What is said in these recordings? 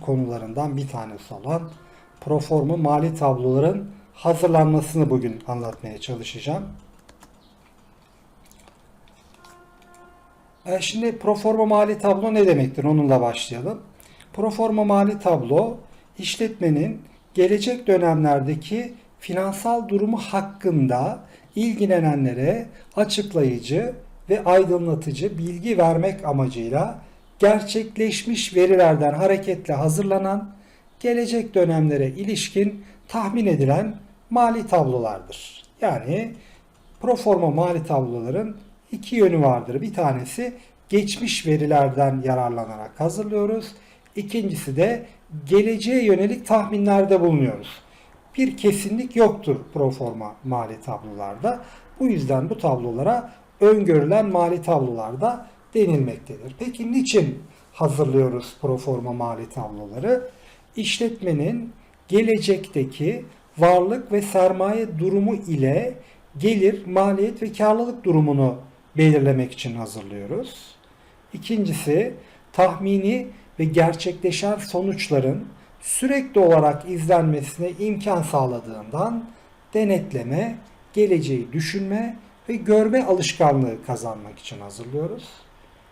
konularından bir tanesi olan proforma mali tabloların hazırlanmasını bugün anlatmaya çalışacağım. E, Şimdi proforma mali tablo ne demektir? Onunla başlayalım. Proforma mali tablo işletmenin gelecek dönemlerdeki finansal durumu hakkında ilgilenenlere açıklayıcı ve aydınlatıcı bilgi vermek amacıyla gerçekleşmiş verilerden hareketle hazırlanan gelecek dönemlere ilişkin tahmin edilen mali tablolardır. Yani proforma mali tabloların iki yönü vardır. Bir tanesi geçmiş verilerden yararlanarak hazırlıyoruz. İkincisi de geleceğe yönelik tahminlerde bulunuyoruz. Bir kesinlik yoktur proforma mali tablolarda. Bu yüzden bu tablolara öngörülen mali tablolarda denilmektedir. Peki niçin hazırlıyoruz proforma mali tabloları? İşletmenin gelecekteki varlık ve sermaye durumu ile gelir, maliyet ve karlılık durumunu belirlemek için hazırlıyoruz. İkincisi tahmini ve gerçekleşen sonuçların sürekli olarak izlenmesine imkan sağladığından denetleme, geleceği düşünme ve görme alışkanlığı kazanmak için hazırlıyoruz.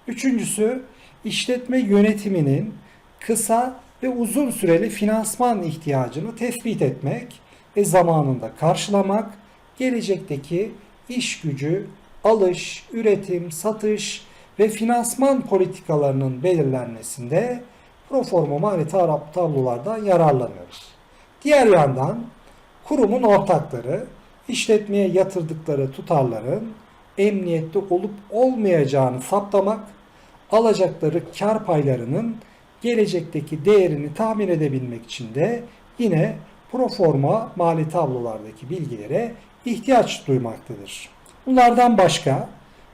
Üçüncüsü işletme yönetiminin kısa ve uzun süreli finansman ihtiyacını tespit etmek ve zamanında karşılamak, gelecekteki iş gücü, alış, üretim, satış ve finansman politikalarının belirlenmesinde proforma mali tab- tablolardan yararlanıyoruz. Diğer yandan kurumun ortakları işletmeye yatırdıkları tutarların emniyette olup olmayacağını saptamak, alacakları kar paylarının gelecekteki değerini tahmin edebilmek için de yine proforma mali tablolardaki bilgilere ihtiyaç duymaktadır. Bunlardan başka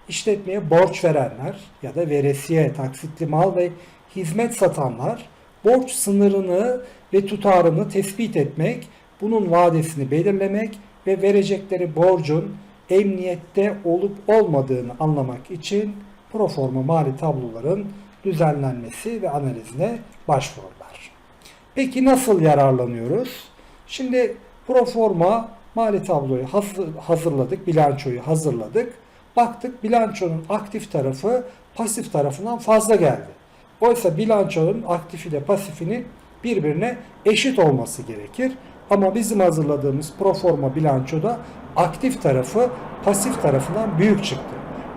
işletmeye borç verenler ya da veresiye, taksitli mal ve hizmet satanlar borç sınırını ve tutarını tespit etmek, bunun vadesini belirlemek ve verecekleri borcun emniyette olup olmadığını anlamak için proforma mali tabloların düzenlenmesi ve analizine başvururlar. Peki nasıl yararlanıyoruz? Şimdi proforma mali tabloyu hazır- hazırladık, bilançoyu hazırladık. Baktık bilançonun aktif tarafı pasif tarafından fazla geldi. Oysa bilançonun aktif ile pasifinin birbirine eşit olması gerekir. Ama bizim hazırladığımız proforma bilançoda aktif tarafı pasif tarafından büyük çıktı.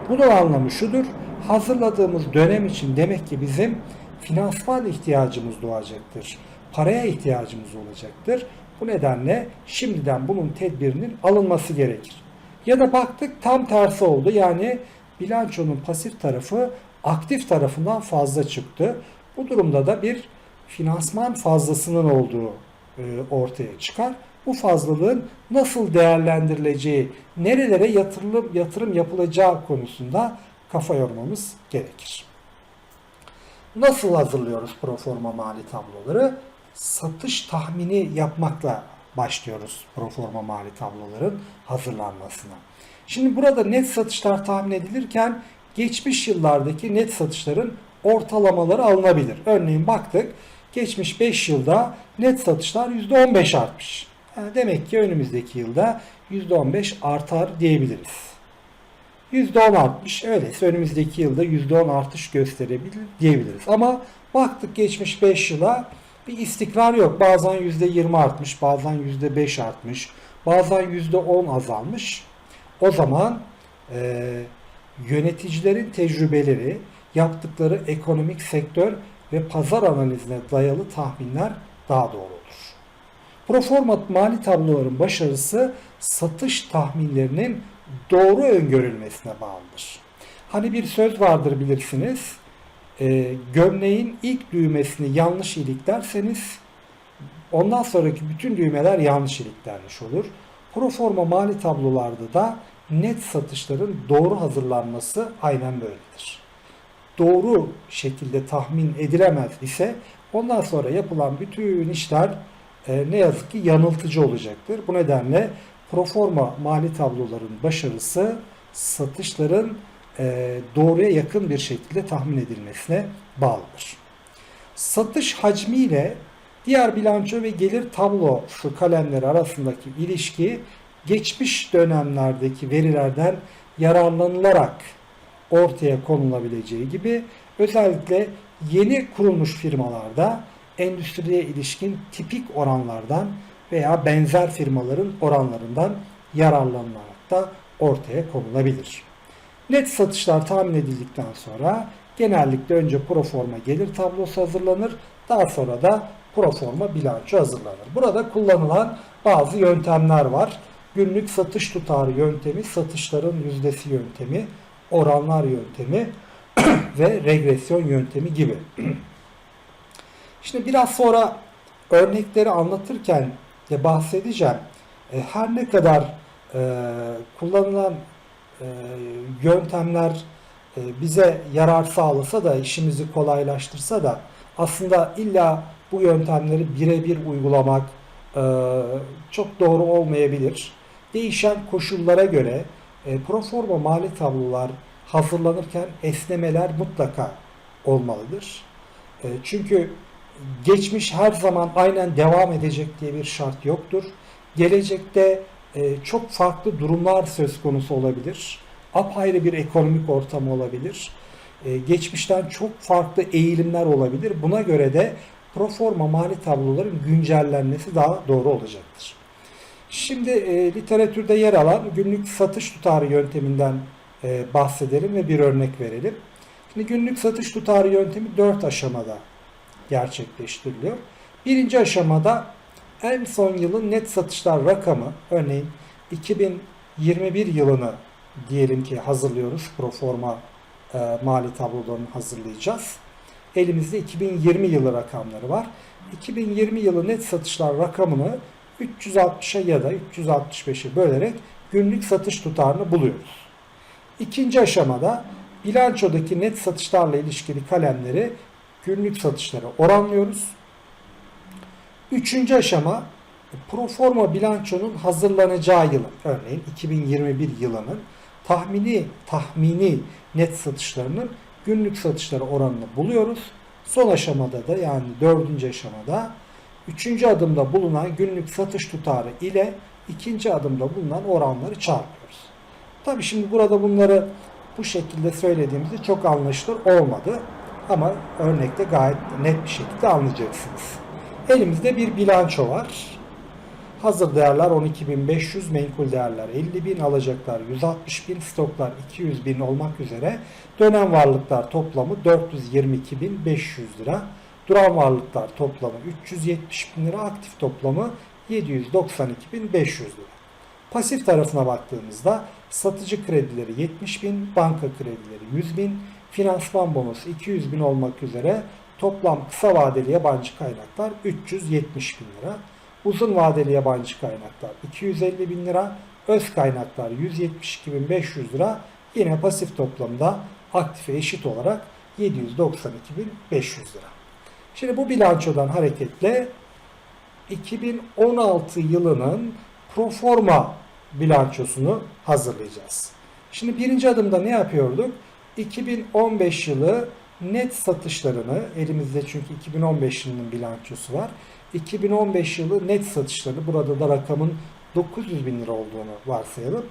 Bunun anlamı şudur. Hazırladığımız dönem için demek ki bizim finansal ihtiyacımız doğacaktır. Paraya ihtiyacımız olacaktır. Bu nedenle şimdiden bunun tedbirinin alınması gerekir. Ya da baktık tam tersi oldu. Yani bilançonun pasif tarafı aktif tarafından fazla çıktı. Bu durumda da bir finansman fazlasının olduğu e, ortaya çıkar. Bu fazlalığın nasıl değerlendirileceği, nerelere yatırım, yatırım yapılacağı konusunda kafa yormamız gerekir. Nasıl hazırlıyoruz proforma mali tabloları? Satış tahmini yapmakla başlıyoruz proforma mali tabloların hazırlanmasına. Şimdi burada net satışlar tahmin edilirken geçmiş yıllardaki net satışların ortalamaları alınabilir. Örneğin baktık geçmiş 5 yılda net satışlar %15 artmış. Demek ki önümüzdeki yılda %15 artar diyebiliriz. %10 artmış. Öyleyse önümüzdeki yılda %10 artış gösterebilir diyebiliriz. Ama baktık geçmiş 5 yıla bir istikrar yok. Bazen %20 artmış, bazen %5 artmış, bazen %10 azalmış. O zaman e, yöneticilerin tecrübeleri, yaptıkları ekonomik sektör ve pazar analizine dayalı tahminler daha doğru olur. Proforma mali tabloların başarısı satış tahminlerinin doğru öngörülmesine bağlıdır. Hani bir söz vardır bilirsiniz. E, gömleğin ilk düğmesini yanlış iliklerseniz ondan sonraki bütün düğmeler yanlış iliklenmiş olur. Proforma mali tablolarda da net satışların doğru hazırlanması aynen böyledir. Doğru şekilde tahmin edilemez ise ondan sonra yapılan bütün işler e, ne yazık ki yanıltıcı olacaktır. Bu nedenle proforma mali tabloların başarısı satışların e, doğruya yakın bir şekilde tahmin edilmesine bağlıdır. satış hacmi ile diğer bilanço ve gelir tablosu kalemleri arasındaki ilişki geçmiş dönemlerdeki verilerden yararlanılarak ortaya konulabileceği gibi özellikle yeni kurulmuş firmalarda endüstriye ilişkin tipik oranlardan veya benzer firmaların oranlarından yararlanılarak da ortaya konulabilir. Net satışlar tahmin edildikten sonra genellikle önce proforma gelir tablosu hazırlanır. Daha sonra da proforma bilanço hazırlanır. Burada kullanılan bazı yöntemler var. Günlük satış tutarı yöntemi, satışların yüzdesi yöntemi, oranlar yöntemi ve regresyon yöntemi gibi. Şimdi biraz sonra örnekleri anlatırken de bahsedeceğim. E, Her ne kadar e, kullanılan e, yöntemler e, bize yarar sağlasa da işimizi kolaylaştırsa da aslında illa bu yöntemleri birebir uygulamak e, çok doğru olmayabilir. Değişen koşullara göre e, proforma mali tablolar hazırlanırken esnemeler mutlaka olmalıdır. E, Çünkü geçmiş her zaman aynen devam edecek diye bir şart yoktur. Gelecekte e, çok farklı durumlar söz konusu olabilir. Apayrı bir ekonomik ortam olabilir. E, Geçmişten çok farklı eğilimler olabilir. Buna göre de proforma mali tabloların güncellenmesi daha doğru olacaktır. Şimdi e, literatürde yer alan günlük satış tutarı yönteminden bahsedelim ve bir örnek verelim. Şimdi günlük satış tutarı yöntemi 4 aşamada gerçekleştiriliyor. Birinci aşamada en son yılın net satışlar rakamı örneğin 2021 yılını diyelim ki hazırlıyoruz. Proforma e, mali tablolarını hazırlayacağız. Elimizde 2020 yılı rakamları var. 2020 yılı net satışlar rakamını 360'a ya da 365'e bölerek günlük satış tutarını buluyoruz. İkinci aşamada bilançodaki net satışlarla ilişkili kalemleri günlük satışlara oranlıyoruz. Üçüncü aşama proforma bilançonun hazırlanacağı yılın örneğin 2021 yılının tahmini tahmini net satışlarının günlük satışlara oranını buluyoruz. Son aşamada da yani dördüncü aşamada üçüncü adımda bulunan günlük satış tutarı ile ikinci adımda bulunan oranları çarpıyoruz. Tabi şimdi burada bunları bu şekilde söylediğimizde çok anlaşılır olmadı. Ama örnekte gayet net bir şekilde anlayacaksınız. Elimizde bir bilanço var. Hazır değerler 12.500, menkul değerler 50.000, alacaklar 160.000, stoklar 200.000 olmak üzere dönem varlıklar toplamı 422.500 lira. Duran varlıklar toplamı 370.000 lira, aktif toplamı 792.500 lira. Pasif tarafına baktığımızda satıcı kredileri 70 bin, banka kredileri 100 bin, finansman bonosu 200 bin olmak üzere toplam kısa vadeli yabancı kaynaklar 370 bin lira. Uzun vadeli yabancı kaynaklar 250 bin lira. Öz kaynaklar 172.500 lira. Yine pasif toplamda aktife eşit olarak 792.500 lira. Şimdi bu bilançodan hareketle 2016 yılının proforma bilançosunu hazırlayacağız. Şimdi birinci adımda ne yapıyorduk? 2015 yılı net satışlarını, elimizde çünkü 2015 yılının bilançosu var. 2015 yılı net satışlarını, burada da rakamın 900 bin lira olduğunu varsayalım.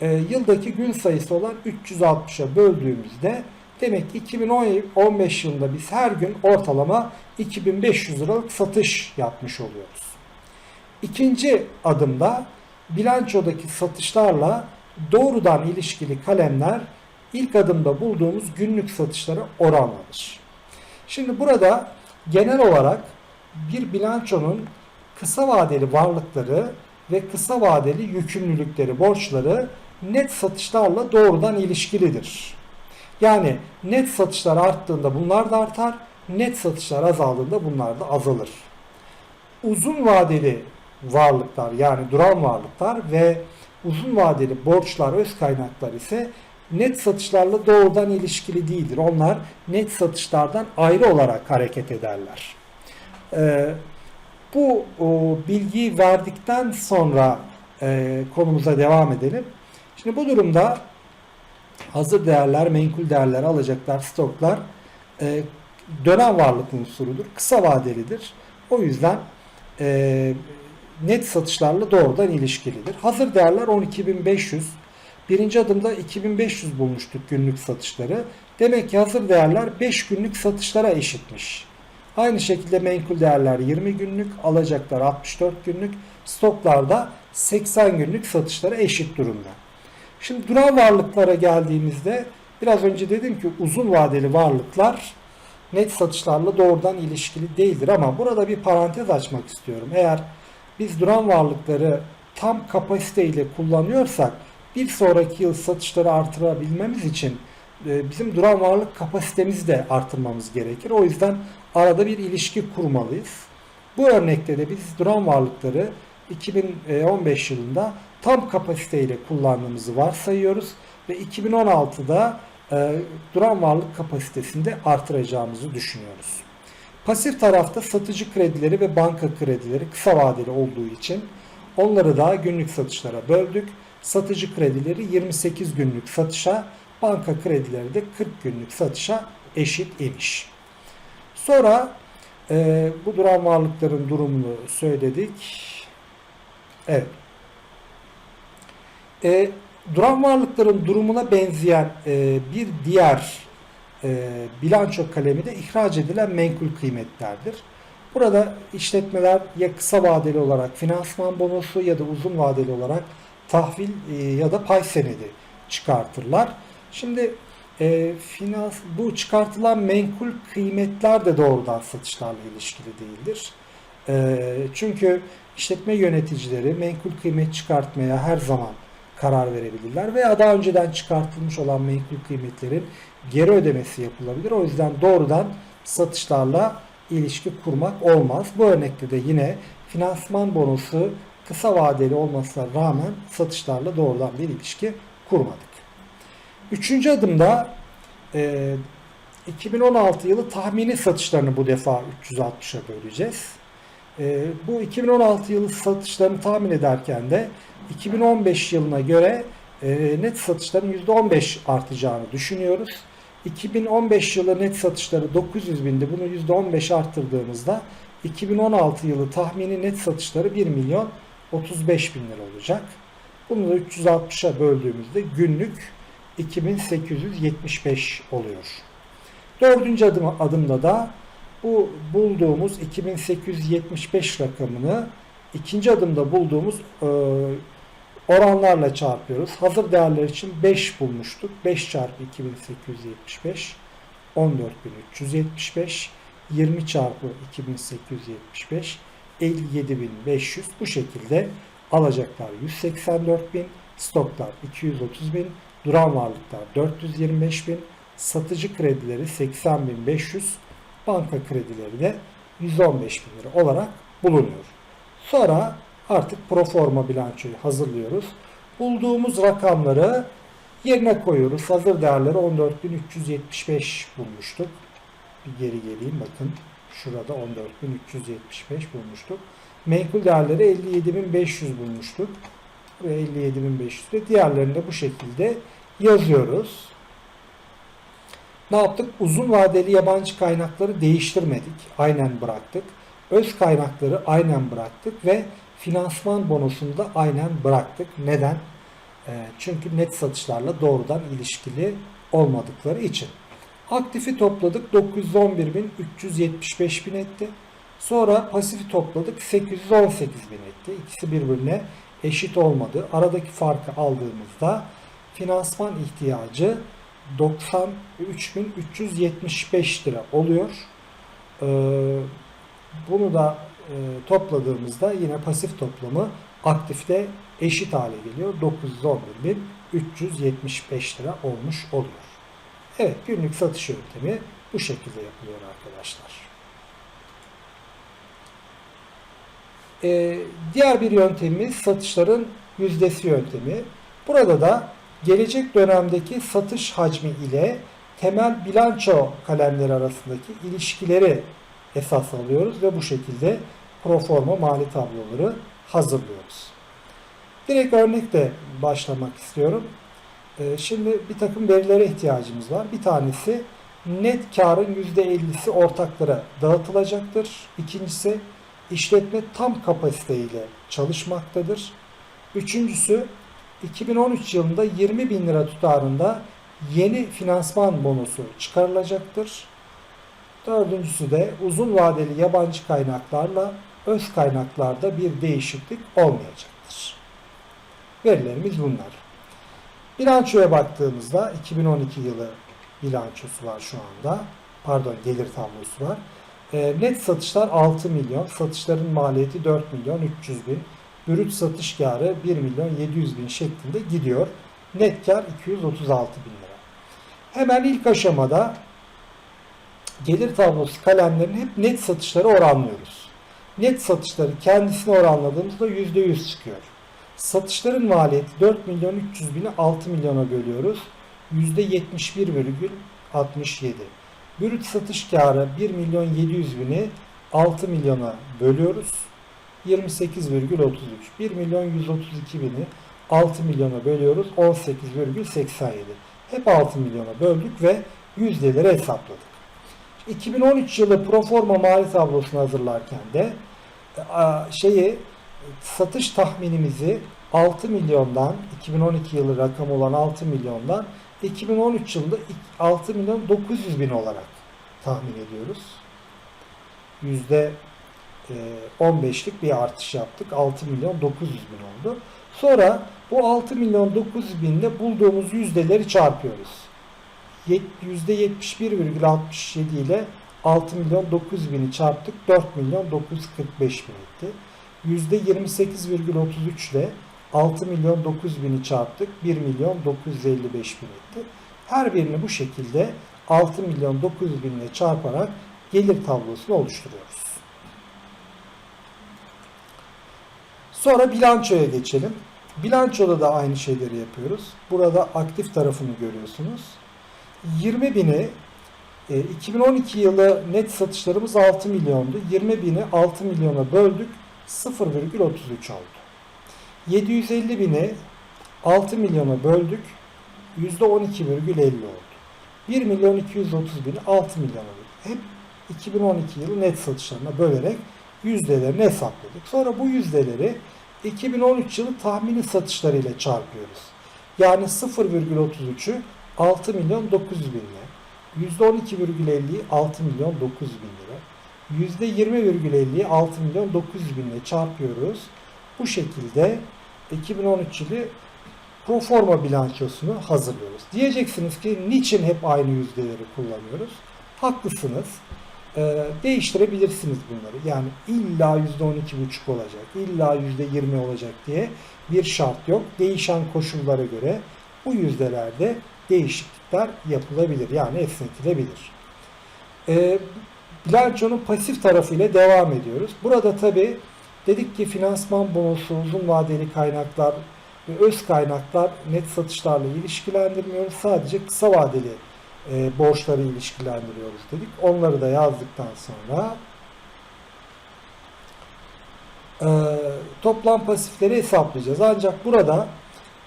E, yıldaki gün sayısı olan 360'a böldüğümüzde demek ki 2015 yılında biz her gün ortalama 2500 liralık satış yapmış oluyoruz. İkinci adımda bilançodaki satışlarla doğrudan ilişkili kalemler ilk adımda bulduğumuz günlük satışlara oranlanır. Şimdi burada genel olarak bir bilançonun kısa vadeli varlıkları ve kısa vadeli yükümlülükleri, borçları net satışlarla doğrudan ilişkilidir. Yani net satışlar arttığında bunlar da artar, net satışlar azaldığında bunlar da azalır. Uzun vadeli varlıklar yani duran varlıklar ve uzun vadeli borçlar, öz kaynaklar ise net satışlarla doğrudan ilişkili değildir. Onlar net satışlardan ayrı olarak hareket ederler. Ee, bu o, bilgiyi verdikten sonra e, konumuza devam edelim. Şimdi bu durumda hazır değerler, menkul değerler, alacaklar, stoklar e, dönem varlık unsurudur. Kısa vadelidir. O yüzden e, net satışlarla doğrudan ilişkilidir. Hazır değerler 12.500. Birinci adımda 2500 bulmuştuk günlük satışları. Demek ki hazır değerler 5 günlük satışlara eşitmiş. Aynı şekilde menkul değerler 20 günlük, alacaklar 64 günlük, stoklarda 80 günlük satışlara eşit durumda. Şimdi duran varlıklara geldiğimizde biraz önce dedim ki uzun vadeli varlıklar net satışlarla doğrudan ilişkili değildir ama burada bir parantez açmak istiyorum. Eğer biz duran varlıkları tam kapasite ile kullanıyorsak bir sonraki yıl satışları artırabilmemiz için e, bizim duran varlık kapasitemizi de artırmamız gerekir. O yüzden arada bir ilişki kurmalıyız. Bu örnekte de biz duran varlıkları 2015 yılında tam kapasiteyle kullandığımızı varsayıyoruz ve 2016'da e, duran varlık kapasitesini de artıracağımızı düşünüyoruz. Pasif tarafta satıcı kredileri ve banka kredileri kısa vadeli olduğu için onları da günlük satışlara böldük. Satıcı kredileri 28 günlük satışa, banka kredileri de 40 günlük satışa eşit imiş. Sonra e, bu duran varlıkların durumunu söyledik. Evet. E, duran varlıkların durumuna benzeyen e, bir diğer e, bilanço kalemi de ihraç edilen menkul kıymetlerdir. Burada işletmeler ya kısa vadeli olarak finansman bonosu ya da uzun vadeli olarak tahvil e, ya da pay senedi çıkartırlar. Şimdi e, finans bu çıkartılan menkul kıymetler de doğrudan satışlarla ilişkili değildir. E, çünkü işletme yöneticileri menkul kıymet çıkartmaya her zaman karar verebilirler veya daha önceden çıkartılmış olan menkul kıymetlerin geri ödemesi yapılabilir. O yüzden doğrudan satışlarla ilişki kurmak olmaz. Bu örnekte de yine finansman bonusu kısa vadeli olmasına rağmen satışlarla doğrudan bir ilişki kurmadık. Üçüncü adımda e, 2016 yılı tahmini satışlarını bu defa 360'a böleceğiz. E, bu 2016 yılı satışlarını tahmin ederken de 2015 yılına göre e, net satışların %15 artacağını düşünüyoruz. 2015 yılı net satışları 900 bindi. Bunu %15 arttırdığımızda 2016 yılı tahmini net satışları 1 milyon 35 bin lira olacak. Bunu da 360'a böldüğümüzde günlük 2875 oluyor. Dördüncü adım, adımda da bu bulduğumuz 2875 rakamını ikinci adımda bulduğumuz e, oranlarla çarpıyoruz. Hazır değerler için 5 bulmuştuk. 5 çarpı 2875 14375 20 çarpı 2875 57500 bu şekilde alacaklar 184.000 stoklar 230.000 duran varlıklar 425.000 satıcı kredileri 80.500 banka kredileri de 115.000 lira olarak bulunuyor. Sonra artık proforma bilançoyu hazırlıyoruz. Bulduğumuz rakamları yerine koyuyoruz. Hazır değerleri 14.375 bulmuştuk. Bir geri geleyim bakın. Şurada 14.375 bulmuştuk. Menkul değerleri 57.500 bulmuştuk. Ve 57.500 de diğerlerini de bu şekilde yazıyoruz. Ne yaptık? Uzun vadeli yabancı kaynakları değiştirmedik. Aynen bıraktık. Öz kaynakları aynen bıraktık ve finansman bonosunu da aynen bıraktık. Neden? E, çünkü net satışlarla doğrudan ilişkili olmadıkları için. Aktifi topladık 911.375 bin etti. Sonra pasifi topladık 818 bin etti. İkisi birbirine eşit olmadı. Aradaki farkı aldığımızda finansman ihtiyacı 93.375 lira oluyor. Ee, bunu da e, topladığımızda yine pasif toplamı aktifte eşit hale geliyor. 911.375 lira olmuş oluyor. Evet günlük satış yöntemi bu şekilde yapılıyor arkadaşlar. Ee, diğer bir yöntemimiz satışların yüzdesi yöntemi. Burada da gelecek dönemdeki satış hacmi ile temel bilanço kalemleri arasındaki ilişkileri esas alıyoruz ve bu şekilde proforma mali tabloları hazırlıyoruz. Direkt örnekle başlamak istiyorum. Ee, şimdi bir takım verilere ihtiyacımız var. Bir tanesi net karın %50'si ortaklara dağıtılacaktır. İkincisi işletme tam kapasiteyle çalışmaktadır. Üçüncüsü 2013 yılında 20 bin lira tutarında yeni finansman bonusu çıkarılacaktır. Dördüncüsü de uzun vadeli yabancı kaynaklarla öz kaynaklarda bir değişiklik olmayacaktır. Verilerimiz bunlar. Bilançoya baktığımızda 2012 yılı bilançosu var şu anda. Pardon gelir tablosu var. E, net satışlar 6 milyon. Satışların maliyeti 4 milyon 300 bin. Brüt satış karı 1 milyon 700 bin şeklinde gidiyor. Net kar 236 bin lira. Hemen ilk aşamada gelir tablosu kalemlerini hep net satışları oranlıyoruz. Net satışları kendisine oranladığımızda %100 çıkıyor. Satışların maliyeti 4 milyon 300 bini 6 milyona bölüyoruz. %71,67. Brüt satış karı 1 milyon 700 bini 6 milyona bölüyoruz. 28,33. 1 milyon 132 bini 6 milyona bölüyoruz. 18,87. Hep 6 milyona böldük ve yüzdeleri hesapladık. 2013 yılı proforma mali tablosunu hazırlarken de a, şeyi satış tahminimizi 6 milyondan 2012 yılı rakam olan 6 milyondan 2013 yılında 6 milyon 900 bin olarak tahmin ediyoruz. Yüzde 15'lik bir artış yaptık. 6 milyon 900 bin oldu. Sonra bu 6 milyon 900 binde bulduğumuz yüzdeleri çarpıyoruz. %71,67 ile 6 milyon 900 bini çarptık. 4 milyon 945 bin etti. %28,33 ile 6 milyon 900 bini çarptık. 1 milyon 955 bin etti. Her birini bu şekilde 6 milyon 900 bin ile çarparak gelir tablosunu oluşturuyoruz. Sonra bilançoya geçelim. Bilançoda da aynı şeyleri yapıyoruz. Burada aktif tarafını görüyorsunuz. 20 bini 2012 yılı net satışlarımız 6 milyondu. 20 bini 6 milyona böldük. 0,33 oldu. 750 bini 6 milyona böldük. %12,50 oldu. 1 milyon 230 bini 6 milyona böldük. Hep 2012 yılı net satışlarına bölerek yüzdelerini hesapladık. Sonra bu yüzdeleri 2013 yılı tahmini satışlarıyla çarpıyoruz. Yani 0,33'ü 6 milyon 900 bin lira. %12,50'yi 6 milyon 900 bin lira. %20,50'yi 6 milyon 900 bin lira çarpıyoruz. Bu şekilde 2013 yılı pro forma bilançosunu hazırlıyoruz. Diyeceksiniz ki niçin hep aynı yüzdeleri kullanıyoruz? Haklısınız. Ee, değiştirebilirsiniz bunları. Yani illa %12,5 olacak, illa %20 olacak diye bir şart yok. Değişen koşullara göre bu yüzdelerde değişiklikler yapılabilir. Yani esnetilebilir. Ee, bilançonun pasif tarafıyla devam ediyoruz. Burada tabi dedik ki finansman bonosu, uzun vadeli kaynaklar ve öz kaynaklar net satışlarla ilişkilendirmiyoruz. Sadece kısa vadeli e, borçları ilişkilendiriyoruz dedik. Onları da yazdıktan sonra e, toplam pasifleri hesaplayacağız. Ancak burada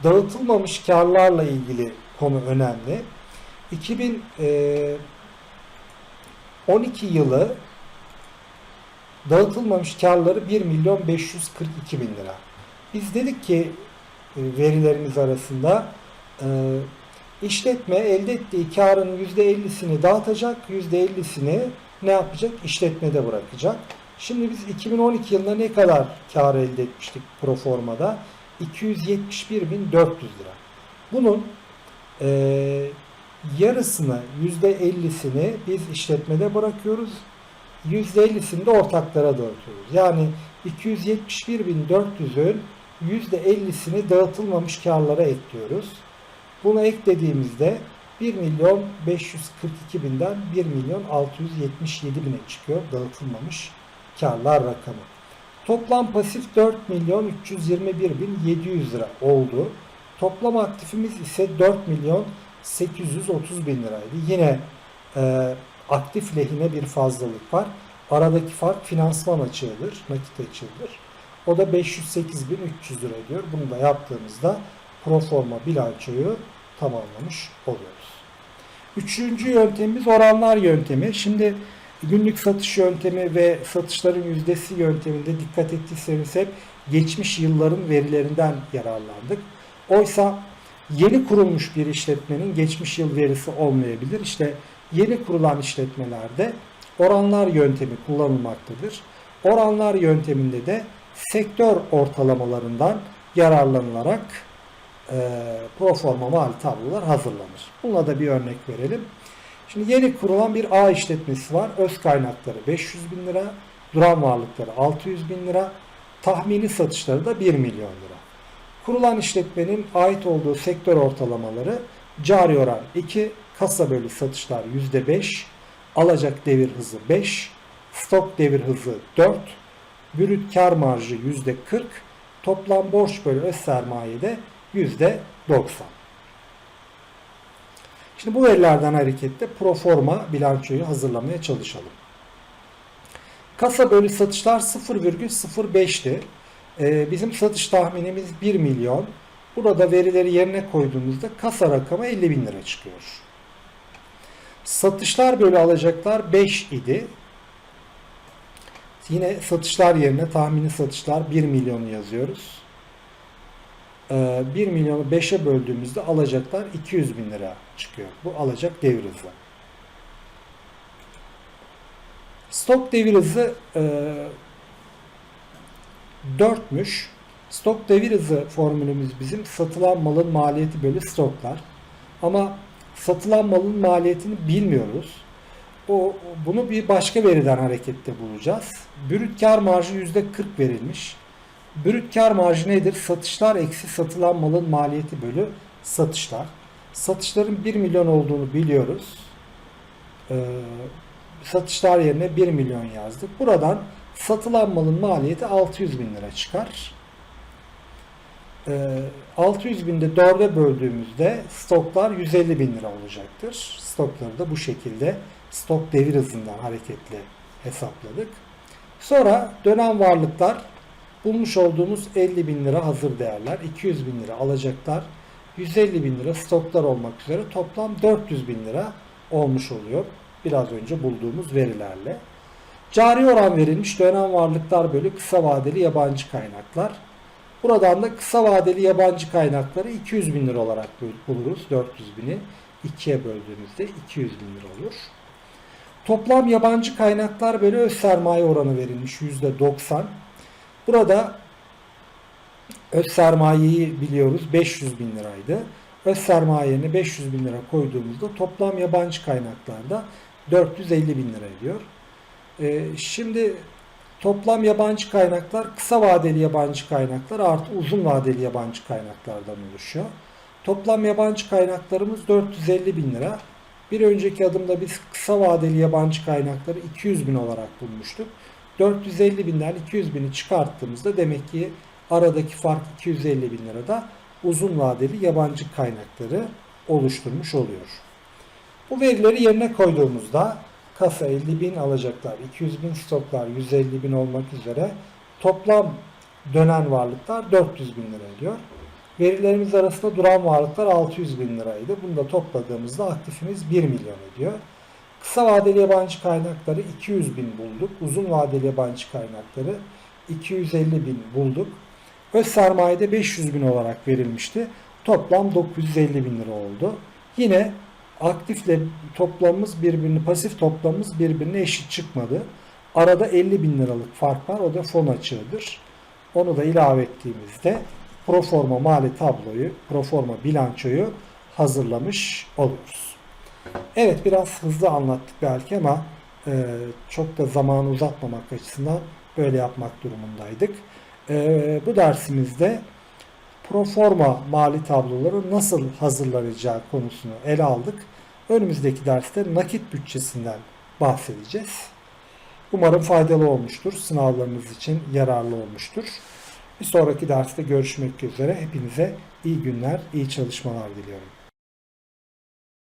dağıtılmamış karlarla ilgili konu önemli. 2012 yılı dağıtılmamış karları 1 milyon 542 bin lira. Biz dedik ki e, verilerimiz arasında e, işletme elde ettiği karın %50'sini dağıtacak, %50'sini ne yapacak? İşletmede bırakacak. Şimdi biz 2012 yılında ne kadar kar elde etmiştik proformada? 271.400 lira. Bunun e, yarısını %50'sini biz işletmede bırakıyoruz. %50'sini de ortaklara dağıtıyoruz. Yani 271.400'ün %50'sini dağıtılmamış karlara ekliyoruz. Bunu eklediğimizde 1 milyon 542 binden 1 milyon 677 bine çıkıyor dağıtılmamış karlar rakamı. Toplam pasif 4 milyon 321 bin 700 lira oldu. Toplam aktifimiz ise 4 milyon 830 bin liraydı. Yine e, aktif lehine bir fazlalık var. Aradaki fark finansman açığıdır, nakit açığıdır. O da 508.300 lira ediyor. Bunu da yaptığımızda proforma bilançoyu tamamlamış oluyoruz. Üçüncü yöntemimiz oranlar yöntemi. Şimdi günlük satış yöntemi ve satışların yüzdesi yönteminde dikkat ettiyseniz hep geçmiş yılların verilerinden yararlandık. Oysa yeni kurulmuş bir işletmenin geçmiş yıl verisi olmayabilir. İşte yeni kurulan işletmelerde oranlar yöntemi kullanılmaktadır. Oranlar yönteminde de sektör ortalamalarından yararlanılarak e, proforma mali tablolar hazırlanır. Bununla da bir örnek verelim. Şimdi yeni kurulan bir A işletmesi var. Öz kaynakları 500 bin lira, duran varlıkları 600 bin lira, tahmini satışları da 1 milyon lira. Kurulan işletmenin ait olduğu sektör ortalamaları cari oran 2, kasa bölü satışlar %5, alacak devir hızı 5, stok devir hızı 4, brüt kar marjı %40, toplam borç bölü öz sermayede %90. Şimdi bu verilerden hareketle proforma bilançoyu hazırlamaya çalışalım. Kasa bölü satışlar 0,05'ti. Ee, bizim satış tahminimiz 1 milyon. Burada verileri yerine koyduğumuzda kasa rakamı 50 bin lira çıkıyor. Satışlar bölü alacaklar 5 idi. Yine satışlar yerine tahmini satışlar 1 milyonu yazıyoruz. 1 milyonu 5'e böldüğümüzde alacaklar 200 bin lira çıkıyor. Bu alacak devir hızı. Stok devir hızı 4'müş. Stok devir hızı formülümüz bizim satılan malın maliyeti bölü stoklar. Ama satılan malın maliyetini bilmiyoruz. O, bunu bir başka veriden hareketle bulacağız. Brüt kar marjı %40 verilmiş. Brüt kar marjı nedir? Satışlar eksi satılan malın maliyeti bölü satışlar. Satışların 1 milyon olduğunu biliyoruz. Ee, satışlar yerine 1 milyon yazdık. Buradan satılan malın maliyeti 600 bin lira çıkar. Ee, 600 binde 4'e böldüğümüzde stoklar 150 bin lira olacaktır. Stokları da bu şekilde stok devir hızından hareketle hesapladık. Sonra dönen varlıklar bulmuş olduğumuz 50 bin lira hazır değerler, 200 bin lira alacaklar, 150 bin lira stoklar olmak üzere toplam 400 bin lira olmuş oluyor. Biraz önce bulduğumuz verilerle. Cari oran verilmiş dönem varlıklar bölü kısa vadeli yabancı kaynaklar. Buradan da kısa vadeli yabancı kaynakları 200 bin lira olarak buluruz. 400 bini ikiye böldüğümüzde 200 bin lira olur. Toplam yabancı kaynaklar bölü öz sermaye oranı verilmiş %90. Burada öz sermayeyi biliyoruz 500 bin liraydı. Öz sermayeni 500 bin lira koyduğumuzda toplam yabancı kaynaklarda 450 bin lira ediyor. Ee, şimdi toplam yabancı kaynaklar kısa vadeli yabancı kaynaklar artı uzun vadeli yabancı kaynaklardan oluşuyor. Toplam yabancı kaynaklarımız 450 bin lira. Bir önceki adımda biz kısa vadeli yabancı kaynakları 200 bin olarak bulmuştuk. 450 binden 200 bini çıkarttığımızda demek ki aradaki fark 250 bin lirada uzun vadeli yabancı kaynakları oluşturmuş oluyor. Bu verileri yerine koyduğumuzda kasa 50 bin alacaklar, 200 bin stoklar 150 bin olmak üzere toplam dönen varlıklar 400 bin lira ediyor. Verilerimiz arasında duran varlıklar 600 bin liraydı. Bunu da topladığımızda aktifimiz 1 milyon ediyor. Kısa vadeli yabancı kaynakları 200 bin bulduk. Uzun vadeli yabancı kaynakları 250 bin bulduk. Öz sermayede 500 bin olarak verilmişti. Toplam 950 bin lira oldu. Yine aktifle toplamımız birbirini, pasif toplamımız birbirine eşit çıkmadı. Arada 50 bin liralık fark var. O da fon açığıdır. Onu da ilave ettiğimizde proforma mali tabloyu, proforma bilançoyu hazırlamış oluruz. Evet biraz hızlı anlattık belki ama e, çok da zamanı uzatmamak açısından böyle yapmak durumundaydık. E, bu dersimizde proforma mali tabloları nasıl hazırlanacağı konusunu ele aldık. Önümüzdeki derste nakit bütçesinden bahsedeceğiz. Umarım faydalı olmuştur. Sınavlarınız için yararlı olmuştur. Bir sonraki derste görüşmek üzere. Hepinize iyi günler, iyi çalışmalar diliyorum.